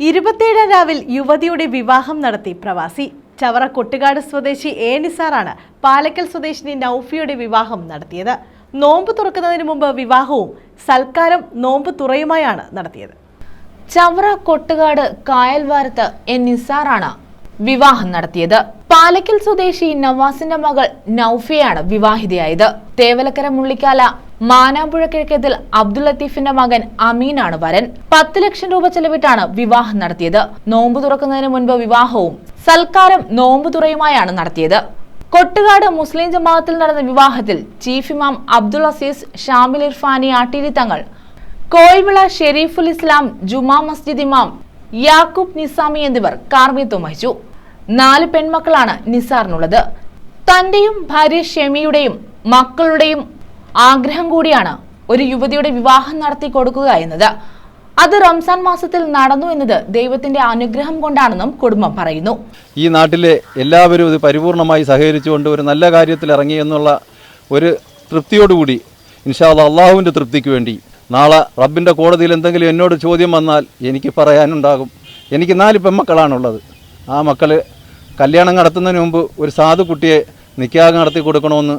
ഇരുപത്തിയേഴാം രാവിൽ യുവതിയുടെ വിവാഹം നടത്തി പ്രവാസി. ചവറ കൊട്ടുകാട് സ്വദേശി എ നിസാറാണ് പാലക്കൽ സ്വദേശിനി നൌഫിയുടെ വിവാഹം നടത്തിയത്. നോമ്പ് തുറക്കുന്നതിന് മുമ്പ് വിവാഹവും സൽക്കാരം നോമ്പ് തുറയുമായാണ് നടത്തിയത്. ചവറ കൊട്ടുകാട് കായൽവാരത്ത് എ നിസാറാണ് വിവാഹം നടത്തിയത്. പാലക്കൽ സ്വദേശി നവാസിന്റെ മകൾ നൌഫിയാണ് വിവാഹിതയായത്. തേവലക്കര മുള്ളിക്കാല മാനാമ്പുഴ കിഴക്കേതിൽ അബ്ദുൽ ലത്തീഫിന്റെ മകൻ അമീനാണ് വരൻ. പത്ത് ലക്ഷം രൂപ ചെലവിട്ടാണ് വിവാഹം നടത്തിയത്. നോമ്പ് തുറക്കുന്നതിന് മുൻപ് വിവാഹവും സൽക്കാരം നോമ്പ് തുറയുമായാണ് നടത്തിയത്. കൊട്ടുകാട് മുസ്ലിം ജമാഅത്തിൽ നടന്ന വിവാഹത്തിൽ ചീഫ് ഇമാം അബ്ദുൾ അസീസ് ഷാമിൽ ഇർഫാനി ആട്ടിരി തങ്ങൾ കോയിവിള ഷെരീഫുൽ ഇസ്ലാം ജുമാ മസ്ജിദ് ഇമാം യാക്കൂബ് നിസാമി എന്നിവർ കാർമ്മിത്വം വഹിച്ചു. നാല് പെൺമക്കളാണ് നിസാറിനുള്ളത്. തന്റെയും ഭാര്യ ഷെമിയുടെയും മക്കളുടെയും ആഗ്രഹം കൂടിയാണ് ഒരു യുവതിയുടെ വിവാഹം നടത്തി കൊടുക്കുക എന്നത്. അത് റംസാൻ മാസത്തിൽ നടന്നു എന്നത് ദൈവത്തിന്റെ അനുഗ്രഹം കൊണ്ടാണെന്നും കുടുംബം പറയുന്നു. ഈ നാട്ടിലെ എല്ലാവരും ഇത് പരിപൂർണമായി സഹകരിച്ചുകൊണ്ട് ഒരു നല്ല കാര്യത്തിൽ ഇറങ്ങി എന്നുള്ള ഒരു തൃപ്തിയോടുകൂടി ഇൻഷാ അള്ളാഹുവിന്റെ തൃപ്തിക്ക് വേണ്ടി നാളെ റബ്ബിന്റെ കോടതിയിൽ എന്തെങ്കിലും എന്നോട് ചോദ്യം വന്നാൽ എനിക്ക് പറയാനുണ്ടാകും. എനിക്ക് നാല് പെമ്മക്കളാണുള്ളത് ആ മക്കൾ കല്യാണം നടത്തുന്നതിന് മുമ്പ് ഒരു സാധു കുട്ടിയെ നിക്കാഹ് നടത്തി കൊടുക്കണമെന്ന്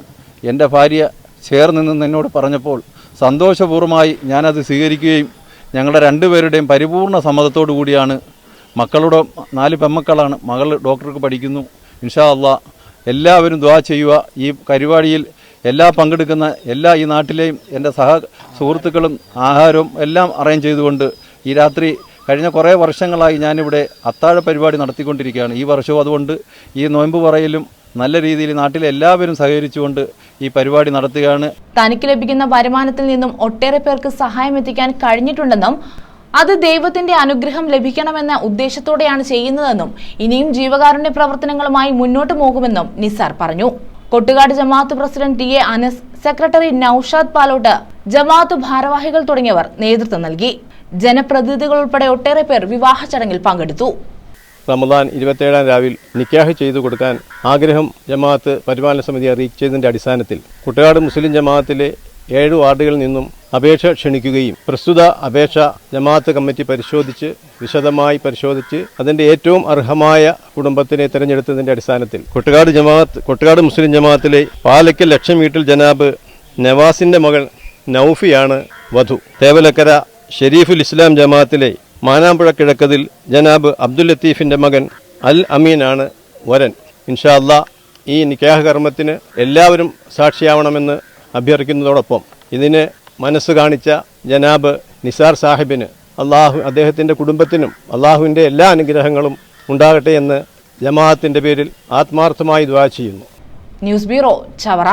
എന്റെ ഭാര്യ ചേർന്ന് നിന്ന് എന്നോട് പറഞ്ഞപ്പോൾ സന്തോഷപൂർവമായി ഞാനത് സ്വീകരിക്കുകയും ഞങ്ങളുടെ രണ്ടുപേരുടെയും പരിപൂർണ സമ്മതത്തോടു കൂടിയാണ് മക്കളുടെ നാല് പെമ്മക്കളാണ്. മകൾ ഡോക്ടർക്ക് പഠിക്കുന്നു. ഇൻഷാ അള്ളാ എല്ലാവരും ദ്വാ ചെയ്യുക. ഈ പരിപാടിയിൽ എല്ലാ പങ്കെടുക്കുന്ന എല്ലാ ഈ നാട്ടിലെയും എന്റെ സഹ സുഹൃത്തുക്കളും ആഹാരവും എല്ലാം അറേഞ്ച് ചെയ്തുകൊണ്ട് ഈ രാത്രി കഴിഞ്ഞ കുറേ വർഷങ്ങളായി ഞാനിവിടെ അത്താഴ പരിപാടി നടത്തിക്കൊണ്ടിരിക്കുകയാണ്. ഈ വർഷവും അതുകൊണ്ട് ഈ നോയമ്പ് പറയലും നല്ല രീതിയിൽ നാട്ടിലെ എല്ലാവരും സഹകരിച്ചുകൊണ്ട് ഈ പരിപാടി നടത്തുകയാണ്. തനിക്ക് ലഭിക്കുന്ന വരുമാനത്തിൽ നിന്നും ഒട്ടേറെ പേർക്ക് സഹായം എത്തിക്കാൻ കഴിഞ്ഞിട്ടുണ്ടെന്നും അത് ദൈവത്തിന്റെ അനുഗ്രഹം ലഭിക്കണമെന്ന ഉദ്ദേശത്തോടെയാണ് ചെയ്യുന്നതെന്നും ഇനിയും ജീവകാരുണ്യ പ്രവർത്തനങ്ങളുമായി മുന്നോട്ട് പോകുമെന്നും നിസാർ പറഞ്ഞു. കൊട്ടുകാട് ജമാഅത്ത് president T A Anas secretary Noushad Palot ജമാഅത്ത് ഭാരവാഹികൾ തുടങ്ങിയവർ നേതൃത്വം നൽകി. ജനപ്രതിനിധികൾ ഉൾപ്പെടെ ഒട്ടേറെ പേർ വിവാഹ ചടങ്ങിൽ പങ്കെടുത്തു. റമദാൻ ഇരുപത്തേഴാം രാവിൽ നിക്കാഹ് ചെയ്തു കൊടുക്കാൻ ആഗ്രഹം ജമാഅത്ത് പരിപാലന സമിതി അറിയിച്ചതിന്റെ അടിസ്ഥാനത്തിൽ കുട്ടനാട് മുസ്ലിം ജമാഅത്തിലെ ഏഴ് വാർഡുകളിൽ നിന്നും അപേക്ഷ ക്ഷണിക്കുകയും പ്രസ്തുത അപേക്ഷ ജമാഅത്ത് കമ്മിറ്റി പരിശോധിച്ച് വിശദമായി പരിശോധിച്ച് അതിന്റെ ഏറ്റവും അർഹമായ കുടുംബത്തിനെ തിരഞ്ഞെടുത്തതിന്റെ അടിസ്ഥാനത്തിൽ കൊട്ടുകാട് ജമാഅത്ത് കൊട്ടുകാട് മുസ്ലിം ജമാഅത്തിലെ പാലക്കൽ ലക്ഷം വീട്ടിൽ ജനാബ് നവാസിന്റെ മകൾ നൌഫിയാണ് വധു. തേവലക്കര ഷെരീഫുൽ ഇസ്ലാം ജമാഅത്തിലെ മാനാമ്പുഴ കിഴക്കതിൽ ജനാബ് അബ്ദുൽ ലത്തീഫിന്റെ മകൻ അൽ അമീനാണ് വരൻ. ഇൻഷാ ഈ നിക്കാഹ് കർമ്മത്തിന് എല്ലാവരും സാക്ഷിയാവണമെന്ന് അഭ്യർത്ഥിക്കുന്നതോടൊപ്പം ഇതിന് മനസ്സ് കാണിച്ച ജനാബ് നിസാർ സാഹിബിന് അള്ളാഹു അദ്ദേഹത്തിന്റെ കുടുംബത്തിനും അള്ളാഹുവിന്റെ എല്ലാ അനുഗ്രഹങ്ങളും ഉണ്ടാകട്ടെ എന്ന് ജമാഅത്തിന്റെ പേരിൽ ആത്മാർത്ഥമായി ദ്വാ ചെയ്യുന്നു. News bureau Chavara.